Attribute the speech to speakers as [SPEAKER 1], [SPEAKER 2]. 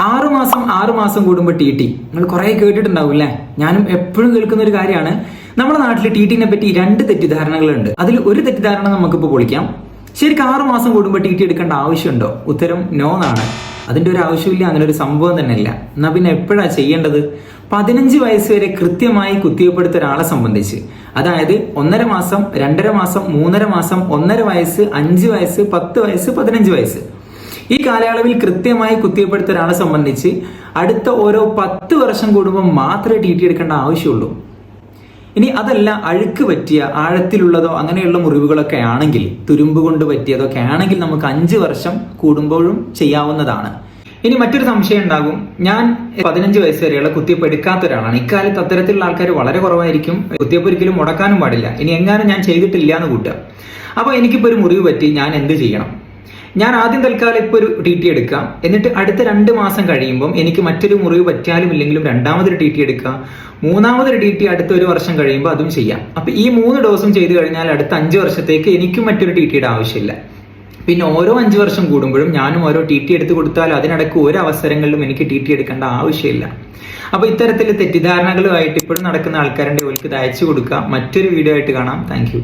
[SPEAKER 1] ആറു മാസം ആറു മാസം കൂടുമ്പോൾ ടി ടി നിങ്ങൾ കുറെ കേട്ടിട്ടുണ്ടാവും അല്ലേ ഞാനും എപ്പോഴും കേൾക്കുന്ന ഒരു കാര്യമാണ്. നമ്മുടെ നാട്ടിൽ ടി ടിനെ പറ്റി രണ്ട് തെറ്റിദ്ധാരണകളുണ്ട്. അതിൽ ഒരു തെറ്റിദ്ധാരണ നമുക്കിപ്പോൾ പൊളിക്കാം. ശരിക്കും ആറു മാസം കൂടുമ്പോൾ ടി ടി എടുക്കേണ്ട ആവശ്യമുണ്ടോ? ഉത്തരം നോ എന്നാണ്. അതിന്റെ ഒരു ആവശ്യമില്ല അങ്ങനെ ഒരു സംഭവം തന്നെ ഇല്ല എന്നാ പിന്നെ എപ്പോഴാണ് ചെയ്യേണ്ടത്? പതിനഞ്ച് വയസ്സ് വരെ കൃത്യമായി കുത്തിവെപ്പെടുത്ത ഒരാളെ സംബന്ധിച്ച്. അതായത് ഒന്നര മാസം രണ്ടര മാസം മൂന്നര മാസം ഒന്നര വയസ്സ് അഞ്ച് വയസ്സ് പത്ത് വയസ്സ് പതിനഞ്ച് വയസ്സ്. ഈ കാലയളവിൽ കൃത്യമായി കുത്തിവെപ്പെടുത്ത ഒരാളെ സംബന്ധിച്ച് അടുത്ത ഓരോ പത്ത് വർഷം കൂടുമ്പോൾ മാത്രമേ ടി ടി എടുക്കേണ്ട ആവശ്യമുള്ളൂ. ഇനി അതല്ല അഴുക്ക് പറ്റിയ ആഴത്തിലുള്ളതോ അങ്ങനെയുള്ള മുറിവുകളൊക്കെ ആണെങ്കിൽ തുരുമ്പ് കൊണ്ട് പറ്റിയതൊക്കെ ആണെങ്കിൽ നമുക്ക് അഞ്ച് വർഷം കൂടുമ്പോഴും ചെയ്യാവുന്നതാണ്. ഇനി മറ്റൊരു സംശയം ഉണ്ടാകും. ഞാൻ പതിനഞ്ച് വയസ്സ് വരെയുള്ള കുത്തിയപ്പ് എടുക്കാത്ത ഒരാളാണ്. ഇക്കാലത്ത് അത്തരത്തിലുള്ള ആൾക്കാർ വളരെ കുറവായിരിക്കും. കുത്തിയപ്പ് ഒരിക്കലും മുടക്കാനും പാടില്ല. ഇനി എങ്ങാനും ഞാൻ ചെയ്തിട്ടില്ല എന്ന് കൂട്ടുക. അപ്പൊ എനിക്കിപ്പോ ഒരു മുറിവ് പറ്റി ഞാൻ എന്ത് ചെയ്യണം? ഞാൻ ആദ്യം തൽക്കാലം ഇപ്പോൾ ഒരു ടി ടി എടുക്കാം. എന്നിട്ട് അടുത്ത രണ്ട് മാസം കഴിയുമ്പം എനിക്ക് മറ്റൊരു മുറിവ് പറ്റാലും ഇല്ലെങ്കിലും രണ്ടാമതൊരു ടി ടി എടുക്കാം. മൂന്നാമതൊരു ടി ടി അടുത്ത ഒരു വർഷം കഴിയുമ്പോൾ അതും ചെയ്യാം. അപ്പൊ ഈ മൂന്ന് ഡോസും ചെയ്തു കഴിഞ്ഞാൽ അടുത്ത അഞ്ച് വർഷത്തേക്ക് എനിക്കും മറ്റൊരു ടി ടിയുടെ ആവശ്യമില്ല. പിന്നെ ഓരോ അഞ്ച് വർഷം കൂടുമ്പോഴും ഞാനും ഓരോ ടി ടി എടുത്ത് കൊടുത്താൽ അതിനിടയ്ക്ക് ഒരു അവസരങ്ങളിലും എനിക്ക് ടി ടി എടുക്കേണ്ട ആവശ്യമില്ല. അപ്പൊ ഇത്തരത്തിൽ തെറ്റിദ്ധാരണകളുമായിട്ട് ഇപ്പോഴും നടക്കുന്ന ആൾക്കാരുടെ ഓൽക്ക് ഇത് അയച്ചു കൊടുക്കുക മറ്റൊരു വീഡിയോ ആയിട്ട് കാണാം. താങ്ക്